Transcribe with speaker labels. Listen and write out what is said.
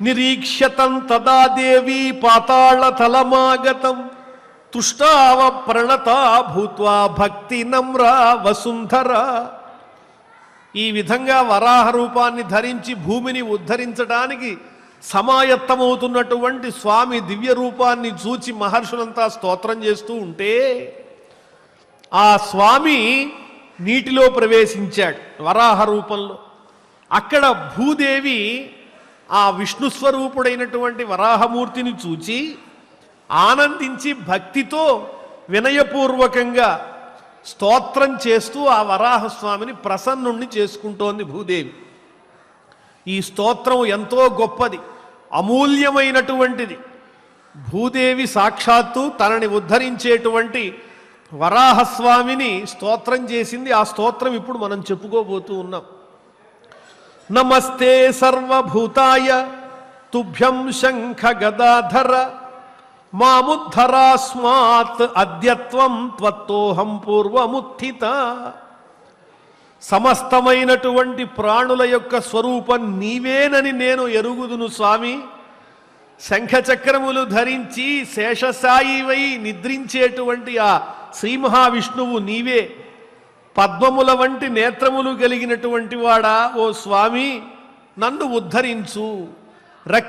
Speaker 1: నిరీక్షతం తదా దేవి పాతాళ తలమాగతం తుష్టావ ప్రణత భూత్వా భక్తి నమ్రా వసుంధర ఈ విధంగా వరాహ రూపాన్ని ధరించి భూమిని ఉద్ధరించడానికి సమాయత్తమవుతున్నటువంటి స్వామి దివ్య రూపాన్ని చూచి మహర్షులంతా స్తోత్రం చేస్తూ ఉంటే ఆ స్వామి నీటిలో ప్రవేశించాడు వరాహ రూపంలో అక్కడ భూదేవి ఆ విష్ణు స్వరూపుడైనటువంటి వరాహమూర్తిని చూచి ఆనందించి భక్తితో వినయపూర్వకంగా స్తోత్రం చేస్తూ ఆ వరాహస్వామిని ప్రసన్నుణ్ణి చేసుకుంటోంది భూదేవి. ఈ స్తోత్రం ఎంతో గొప్పది అమూల్యమైనటువంటిది. భూదేవి సాక్షాత్తు తనని ఉద్ధరించేటువంటి వరాహస్వామిని స్తోత్రం చేసింది. ఆ స్తోత్రం ఇప్పుడు మనం చెప్పుకోబోతూ ఉన్నాం. నమస్తే సర్వభూతాయ తుభ్యం శంఖ గదాధర మాముద్ధరాస్మాత్ అద్యత్వం త్వత్తోహం పూర్వముత్థిత. సమస్తమైనటువంటి ప్రాణుల యొక్క స్వరూపం నీవేనని నేను ఎరుగుదును స్వామి. శంఖచక్రములు ధరించి శేషసాయివై నిద్రించేటువంటి ఆ శ్రీ మహావిష్ణువు నీవే. పద్మముల వంటి నేత్రములు కలిగినటువంటి వాడా ఓ స్వామి నన్ను ఉద్ధరించు. రక్